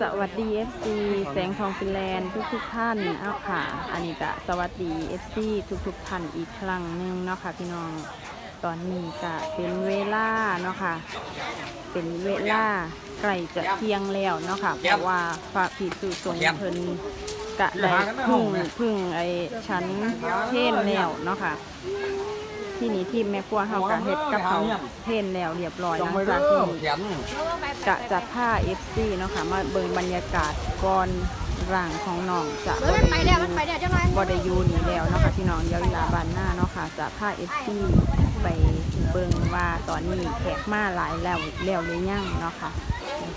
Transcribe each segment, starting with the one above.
สวัสดี FC แสงทองฟินแลนด์ทุกทุกท่านเอาวค่ะ อันนี้ก็สวัสดี FC ทุกทุกท่านอีกครั้งหนึ่งเนาะค่ะพี่น้อง ตอนนี้ก็เป็นเวลาเนาะค่ะ เป็นเวลาใกล้จะเที่ยงแล้วเนาะค่ะ เพราะว่าฝากผีสู่ทรงเพิ่นกะได้พึ่งพึ่งไอ้ชั้นเทนแล้วเนาะค่ะ ที่นี้ที่แม่ครัวเฮากะเฮ็ดกับเขาเทนแล้วเรียบร้อยจองหลังไว้จากที่เขียนกะจะผ้า FC เนาะค่ะมาเบิ่งบรรยากาศก่อนร่างของน้องจะเออมันไปแล้วไปแล้วจังไรบ่ได้อยู่นี่แล้วเนาะค่ะพี่น้องเยวเวลาบานหน้าเนาะค่ะจะผ้า FC ไปเบิ่งว่าตอนนี้แขกมาหลายแล้วแล้วหรือยังเนาะค่ะ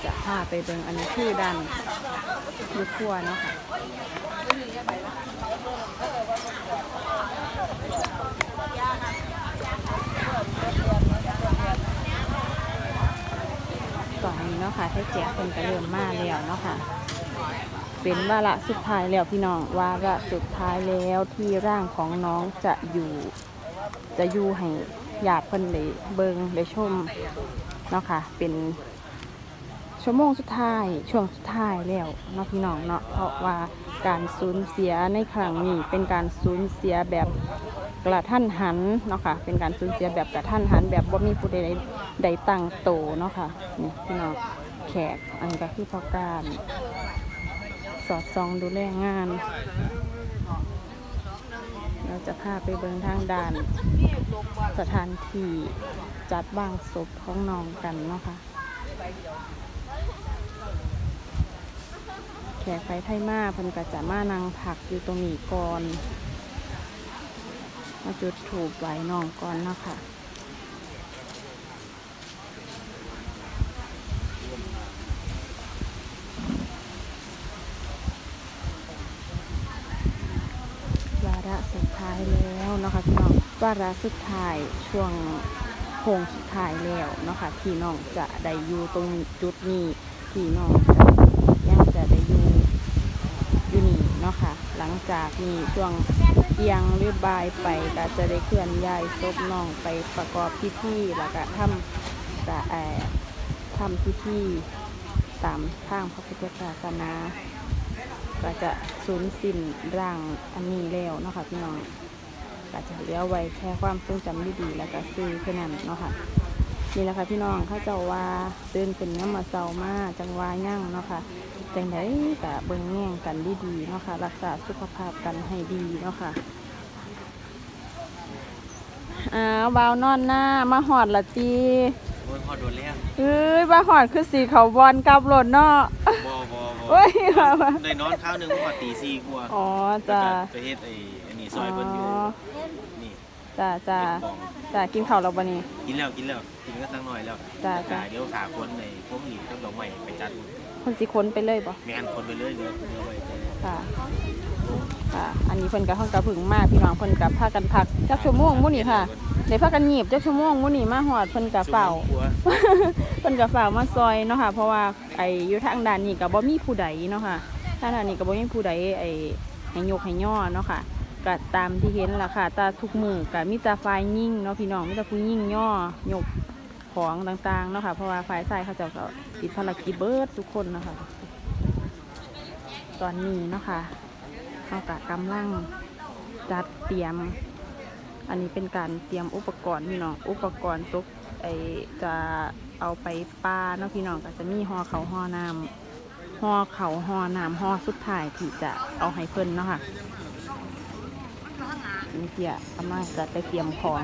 จะพาไปเบิ่งอันนี้คือด้านยุคครัวเนาะค่ะตอนนี้เนาะ ค่ะให้แขกเพิ่นก็เริ่มมาแล้วเนาะค่ะ เป็นวาระสุดท้ายแล้วพี่น้องวาระสุดท้ายแล้วที่ร่างของน้องจะอยู่ จะอยู่ให้ญาติเพิ่นได้เบิงได้ชมเนาะค่ะ เป็นชั่วโมงสุดท้ายช่วงสุดท้ายแล้วเนาะพี่น้องเนาะเพราะว่าการสูญเสียในครั้งนี้เป็นการสูญเสียแบบกระทันหันเนาะค่ะ เป็นการสูญเสียแบบกระทันหัน แบบว่ามีผู้ใดใดตั้งโตเนาะค่ะนี่พี่น้อง แขก อันก็คือพอการ สอดส่องดูแลงาน เราจะพาไปเบิงทางด่าน สถานที่จัดวางศพของน้องกันเนาะค่ะแขกไฟไทยมาเพิ่นก็จะมานั่งผักอยู่ตรงนี้ก่อน มาจุดถูกไหวน้องก่อนเนาะค่ะาระสุดท้ายแล้ว เนาะคะพี่น้องวาระสุดท้ายช่วงโค้งสุดท้ายแล้วเนาะคะพี่น้องจะได้อยู่ตรงจุดนี้พี่น้องยังจะได้อยู่อยู่นี่เนาะค่ะ หลังจากนี้ช่วงเที่ยงหรือบายไปก็จะได้เคลื่อนย้ายศพน้องไปประกอบพิธีแล้วก็ทำจะแออทำพิธีตามทางพระพุทธศาสนาก็จะสูญสิ้นร่างอันนี้แล้วเนาะค่ะพี่น้อง ก็จะเหลือไว้แค่ความทรงจำดีๆแล้วก็ซื้อแค่นั้นเนาะค่ะนี่แหละค่ะพี่น้องเขาเจ้าว่าตื่นเป็นน้ำมาเศร้ามาจังหวายั่งเนาะค่ะจังไดกะเบิ่งแง่งกันดีๆเนาะค่ะรักษาสุขภาพกันให้ดีเนาะค่ะอ้าวบาวนอนหน้ามาหอดละตีโอ้ยพอโดนแล้วเอ้ยมาหอดคือสีเขาบอลกับรถเนาะบอบอบอโอ้ยว่าว่าได้นอนข้าวหนึงเมื่อวานตีสี่กว่าอ๋อแล้วจ้าก็ไปเฮ็ดไอ้อันนี้ ซอยเพิ่นอยู่นี่จ้าจ้าเป็นกล่องจ้ากินข้าวแล้วบ่นี่ กินแล้วกินแล้วกินก็สักหน่อยแล้วจ้ะจ้ะ เดี๋ยวขาคนในพวกนี้กับดอกไม้ไปจัดคนสิค้นไปเลยบ่แม่นคนไปเรื่อยเดี๋ยวเดี๋ยวไว้แต่ค่ะค่ะอันนี้เพิ่นก็ห้องกระผึ่งมากพี่น้องเพิ่นก็พากันพักจักชั่วโมงมื้อนี้ค่ะได้พากันหยีบจักชั่วโมงมื้อนี้มาฮอดเพิ่นก็เฝ้า ชั่วโมงกว่าเพิ่นก็เฝ้ามาซอยเนาะค่ะ เพราะว่าไอ้อยู่ทางด้านนี้ก็บ่มีผู้ใดเนาะค่ะทางด้านนี้ก็บ่มีผู้ใดไอ้ให้ยกให้ย่อเนาะค่ะ ก็ตามที่เห็นล่ะค่ะตาทุกมือก็มีต่ฝ่ายยิ่งเนาะพี่น้องมีต่ผู้ยิ่งย่อหยกของต่างๆเนาะค่ะเพราะว่าฝ่ายชายเขาจ้าก็ติดภารกิจเบิร์ดทุกคนนะคะตอนนี้เนาะค่ะเขากะกำลังจัดเตรียม อันนี้เป็นการเตรียมอุปกรณ์พี่น้องอุปกรณ์ตกไอจะเอาไปปลาเนาะพี่น้องก็จะมีห่อเขาห่อน้ำห่อเขาห่อน้ำห่อสุดท้ายที่จะเอาให้เพิ่นเนาะค่ะ นี่เพียกำลังจะไปเตรียมของ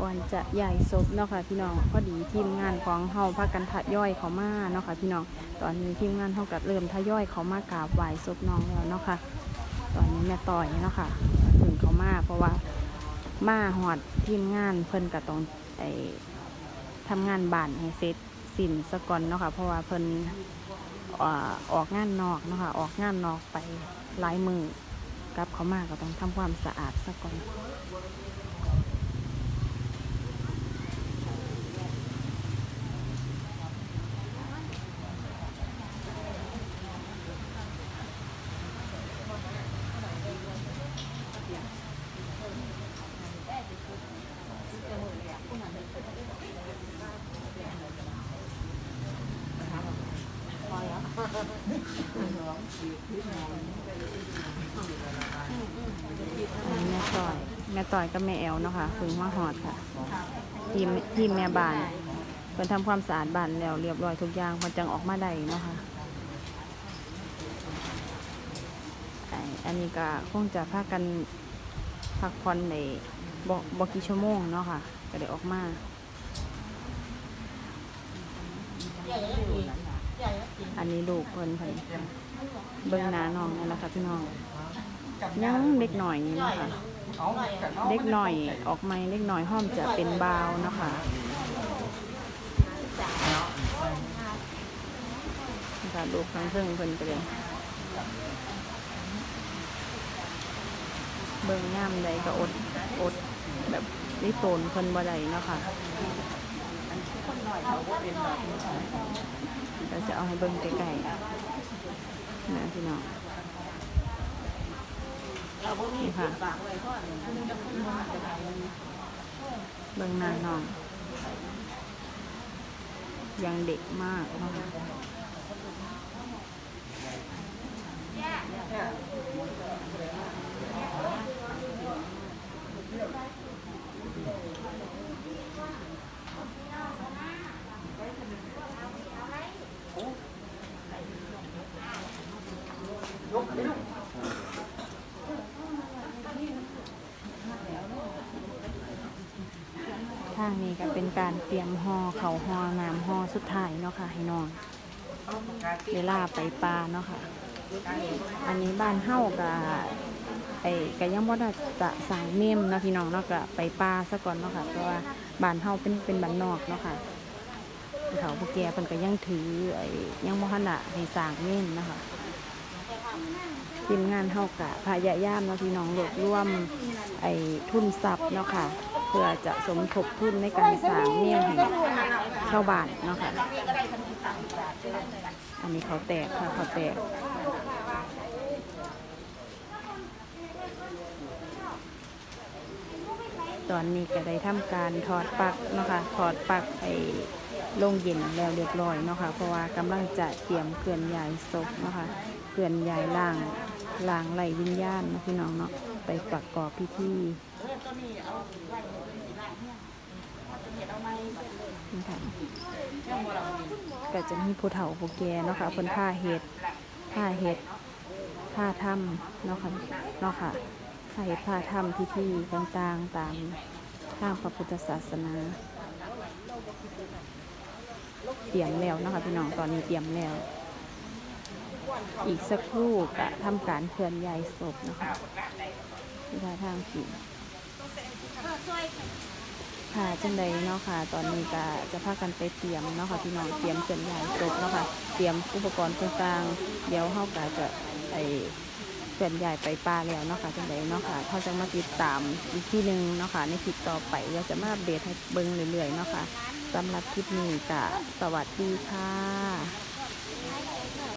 ก่อนจะใหญ่ศพเนาะค่ะพี่น้องพอดีทีมงานของเฮาพากันทยอยเขามาเนาะค่ะพี่น้องตอนนี้ทีมงานเฮากัดเริ่มทยอยเขามากราบไหว้ศพน้องแล้วเนาะค่ะ ตอนนี้แม่ต่อยเนาะค่ะถึงเขามาเพราะว่ามาหอดทีมงานเพิ่นก็ต้องไอ ทำงานบ้านให้เสร็จสิ้นสะก่อนเนาะค่ะเพราะว่าเพิ่นออกงานนอกเนาะค่ะออกงานนอกไปหลายมือกลับเขามาก็ต้องทำความสะอาดสะก่อน แม่ต่อย แม่ต่อยกับแม่แอลเนาะค่ะถึงมาหอดค่ะ ทีมทีมแม่บ้านเพิ่นทำความสะอาดบ้านแล้วเรียบร้อยทุกอย่างมันจังออกมาได้เนาะค่ะอันนี้ก็คงจะพากันพักผ่อนในบบกี่ชั่วโมงเนาะค่ะ ก็ได้ออกมา อันนี้ลูกเพิ่นเพิ่นเบิ่งหน้าน้องนั่นแหละค่ะพี่น้องยังเด็กหน่อยนี่นะคะเด็กหน่อยออกมาเด็กหน่อยห้อมจะเป็นบาวนะคะค่ะลูกทั้งเพิ่งเพิ่นไปเลยเบิ่งย่ามใดก็อดอดแบบนิโตนเพิ่นบ่ได้เนาะค่ะ เราจะเอาให้เบิ่งใกล้ๆนะพี่น้องนี่ค่ะเบิ่งหน้าน้อง ยังเด็กมากเนาะคะ ทางนี้ก็เป็นการเตรียมหอเขาหอน้ำหอสุดท้ายเนาะค่ะให้น้องเวลาไปปลาเนาะค่ะ อันนี้บ้านเฮากับไอ้ก็ยังบ่ได้จะสั่งเมมเนาะพี่น้องเนาะก็ไปปลาซะก่อนเนาะค่ะเพราะว่าบ้านเฮาเป็นเป็นบ้านนอกเนาะค่ะเฒ่าผู้แกเพิ่นก็ยังถือไอ้ยังบ่ทันละให้สร้างเมมเนะคะทีมงานเฮากะพยายามเนาะพี่น้องรวบรวมไอ้ทุนทรัพย์เนาะค่ะ เพื่อจะสมทบทุนในการสร้างเมมให้ชาวบ้านเนาะค่ะ อันนี้เขาแตกค่ะเขาแตกตอนนี้ก็ได้ทำการถอดปลั๊กเนาะค่ะถอดปลั๊กไอ้ลงเย็นแล้วเรียบร้อยเนาะค่ะเพราะว่ากำลังจะเตรียมเคลื่อนยายศพเนาะค่ะเคลื่อนยายล่างล่างไหลวิญญาณนะพี่น้องเนาะไปประกอบพิธีนี่ค่ะ ก็จะมีผู้เฒ่าผู้แก่เนาะค่ะเพิ่นผ้าเฮ็ดผ้าเฮ็ดผ้าถ้ำเนาะค่ะเนาะค่ะผ้าเฮ็ดผ้าถ้ำพิธีต่างๆตามทางพระพุทธศาสนาเตรียมแล้วเนาะคะพี่น้องตอนนี้เตรียมแล้ว อีกสักครู่ก็ทำการเคลื่อนย้ายศพนะคะที่ทาทางผี ค่ะจังใดเนาะค่ะ ตอนนี้ก็จะพากันไปเตรียมเนาะค่ะพี่น้องเตรียมเคลื่อนย้ายศพเนาะค่ะ เตรียมอุปกรณ์ต่างๆ เดี๋ยวเฮาก็จะไอเคลื่อนย้ายไปป่าแล้วเนาะค่ะจังใดเนาะค่ะเขาจะมาติดตามอีกที่หนึ่งเนาะค่ะในคลิปต่อไปเราจะมาเดตให้เบิ่งเรื่อยๆเนาะค่ะสำหรับคลิปนี้ก็สวัสดีค่ะ